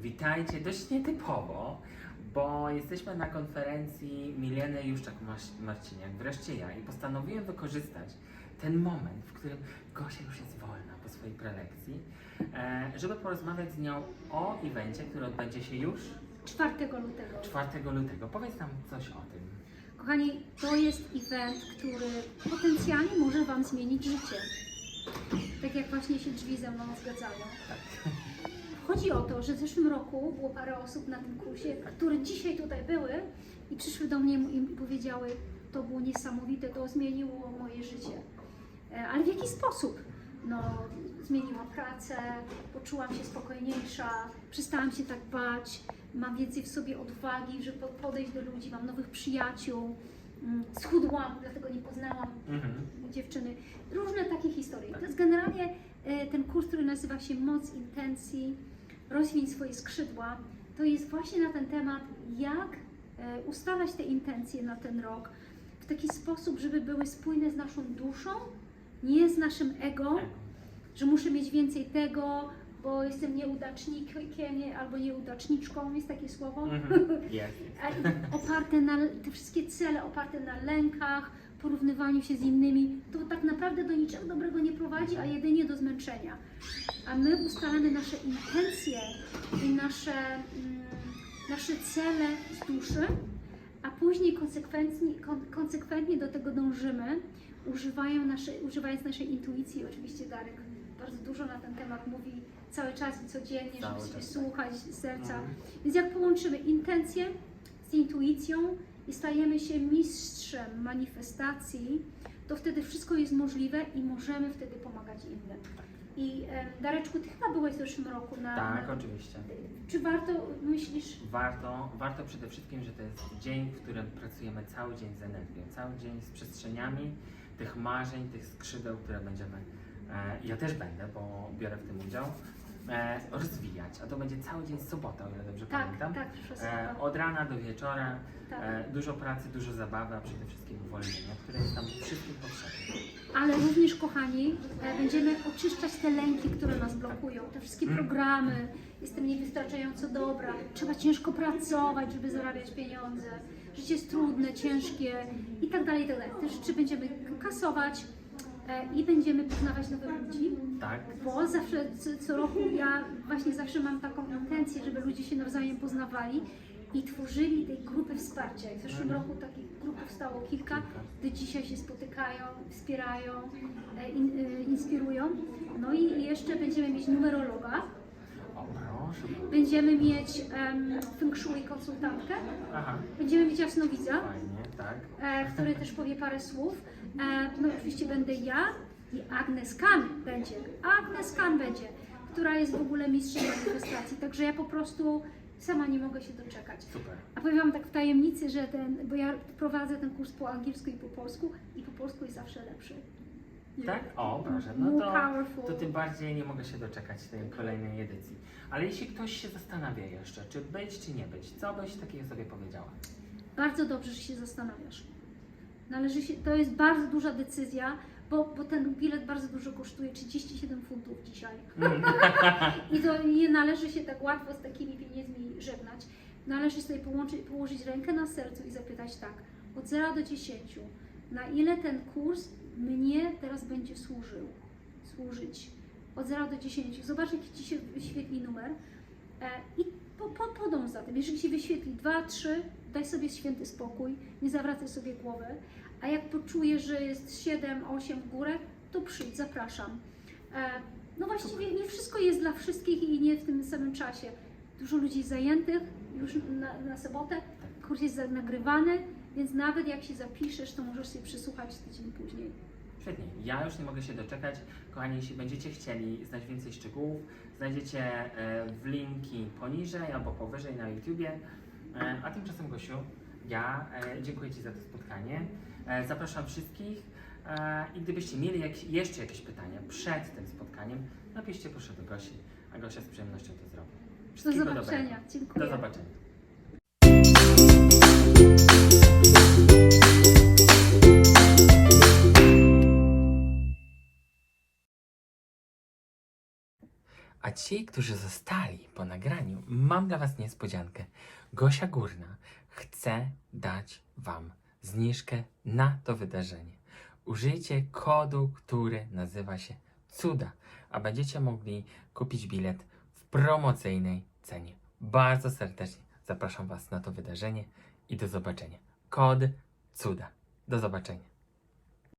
Witajcie, dość nietypowo, bo jesteśmy na konferencji Mileny Juszczak-Marciniak, wreszcie ja, i postanowiłem wykorzystać ten moment, w którym Gosia już jest wolna po swojej prelekcji, e, żeby porozmawiać z nią o evencie, który odbędzie się już 4 lutego. 4 lutego. Powiedz nam coś o tym. Kochani, to jest event, który potencjalnie może Wam zmienić życie. Tak jak właśnie się drzwi ze mną zgadzają. Tak. Chodzi o to, że w zeszłym roku było parę osób na tym kursie, które dzisiaj tutaj były i przyszły do mnie i powiedziały, to było niesamowite, to zmieniło moje życie. E, Ale w jaki sposób? No, zmieniła pracę, poczułam się spokojniejsza, przestałam się tak bać, mam więcej w sobie odwagi, żeby podejść do ludzi, mam nowych przyjaciół, mm, schudłam, dlatego nie poznałam Mhm. dziewczyny. Różne takie historie. To jest generalnie e, ten kurs, który nazywa się Moc Intencji, rozwiń swoje skrzydła. To jest właśnie na ten temat, jak e, ustalać te intencje na ten rok w taki sposób, żeby były spójne z naszą duszą, nie z naszym ego, że muszę mieć więcej tego, bo jestem nieudacznikiem nie- albo nieudaczniczką, jest takie słowo. A i oparte na te wszystkie cele oparte na lękach, porównywaniu się z innymi, to tak naprawdę do niczego dobrego nie prowadzi, a jedynie do zmęczenia. A my ustalamy nasze intencje i nasze, mm, nasze cele z duszy, a później konsekwentnie, kon, konsekwentnie do tego dążymy, nasze, używając naszej intuicji. Oczywiście Darek bardzo dużo na ten temat mówi cały czas i codziennie, Cały żeby sobie czas. słuchać serca. Mhm. Więc jak połączymy intencje z intuicją i stajemy się mistrzem manifestacji, to wtedy wszystko jest możliwe i możemy wtedy pomagać innym. I Dareczku, Ty chyba byłeś w zeszłym roku na... Tak, oczywiście. czy warto, myślisz, Warto, warto przede wszystkim, że to jest dzień, w którym pracujemy cały dzień z energią, cały dzień z przestrzeniami tych marzeń, tych skrzydeł, które będziemy, e, ja też będę, bo biorę w tym udział, e, rozwijać. A to będzie cały dzień z sobota, o ile dobrze tak, pamiętam. tak, proszę E, od rana do wieczora, tak. e, dużo pracy, dużo zabawy, a przede wszystkim uwolnienia, które jest nam wszystkim potrzebne. Ale również, kochani, e, będziemy oczyszczać te lęki, które nas blokują, te wszystkie Mm. programy. Jestem niewystarczająco dobra, trzeba ciężko pracować, żeby zarabiać pieniądze. Życie jest trudne, ciężkie i tak dalej, i tak dalej. Te rzeczy będziemy kasować i będziemy poznawać nowych ludzi. Tak? Bo zawsze, co, co roku ja właśnie zawsze mam taką intencję, żeby ludzie się nawzajem poznawali i tworzyli tej grupy wsparcia. I w zeszłym Mhm. roku takich grup powstało kilka, Kilka. gdy dzisiaj się spotykają, wspierają, e, in, e, inspirują. No i jeszcze będziemy mieć numerologa. Będziemy mieć um, feng shui konsultantkę, Aha, będziemy mieć jasnowidza, fajnie, tak. e, który też powie parę słów. E, no oczywiście będę ja i Agnes Kan będzie. Agnes Kan będzie, która jest w ogóle mistrzem manifestacji. Także ja po prostu sama nie mogę się doczekać. Super. A powiem Wam tak w tajemnicy, że ten, bo ja prowadzę ten kurs po angielsku i po polsku i po polsku jest zawsze lepszy. Tak? O, proszę. No to, to tym bardziej nie mogę się doczekać tej kolejnej edycji. Ale jeśli ktoś się zastanawia jeszcze, czy być, czy nie być, co byś takiego sobie powiedziała? Bardzo dobrze, że się zastanawiasz. Należy się, to jest bardzo duża decyzja, bo, bo ten bilet bardzo dużo kosztuje 37 funtów dzisiaj. Mm. I to nie należy się tak łatwo z takimi pieniędzmi żegnać. Należy sobie połączyć, położyć rękę na sercu i zapytać tak, od 0 do 10, na ile ten kurs mnie teraz będzie służył, służyć. Od 0 do 10. Zobacz, jaki Ci się wyświetli numer e, i po, po, podąż za tym. Jeżeli się wyświetli 2, 3, daj sobie święty spokój, nie zawracaj sobie głowy. A jak poczujesz, że jest 7, 8 w górę, to przyjdź, zapraszam. E, no właściwie nie wszystko jest dla wszystkich i nie w tym samym czasie. Dużo ludzi zajętych już na, na sobotę, kurs jest nagrywany, więc nawet jak się zapiszesz, to możesz sobie przesłuchać tydzień później. Świetnie. Ja już nie mogę się doczekać. Kochani, jeśli będziecie chcieli znać więcej szczegółów, znajdziecie e, w linki poniżej albo powyżej na YouTubie. E, a tymczasem, Gosiu, ja e, dziękuję Ci za to spotkanie. Zapraszam wszystkich. I gdybyście mieli jeszcze jakieś pytania przed tym spotkaniem, napiszcie proszę do Gosi, a Gosia z przyjemnością to zrobi. Do Wszystkiego zobaczenia. dobrego. Dziękuję. Do zobaczenia. A ci, którzy zostali po nagraniu, mam dla Was niespodziankę. Gosia Górna chce dać Wam zniżkę na to wydarzenie. Użyjcie kodu, który nazywa się Cuda, a będziecie mogli kupić bilet w promocyjnej cenie. Bardzo serdecznie zapraszam Was na to wydarzenie i do zobaczenia. Kod Cuda. Do zobaczenia.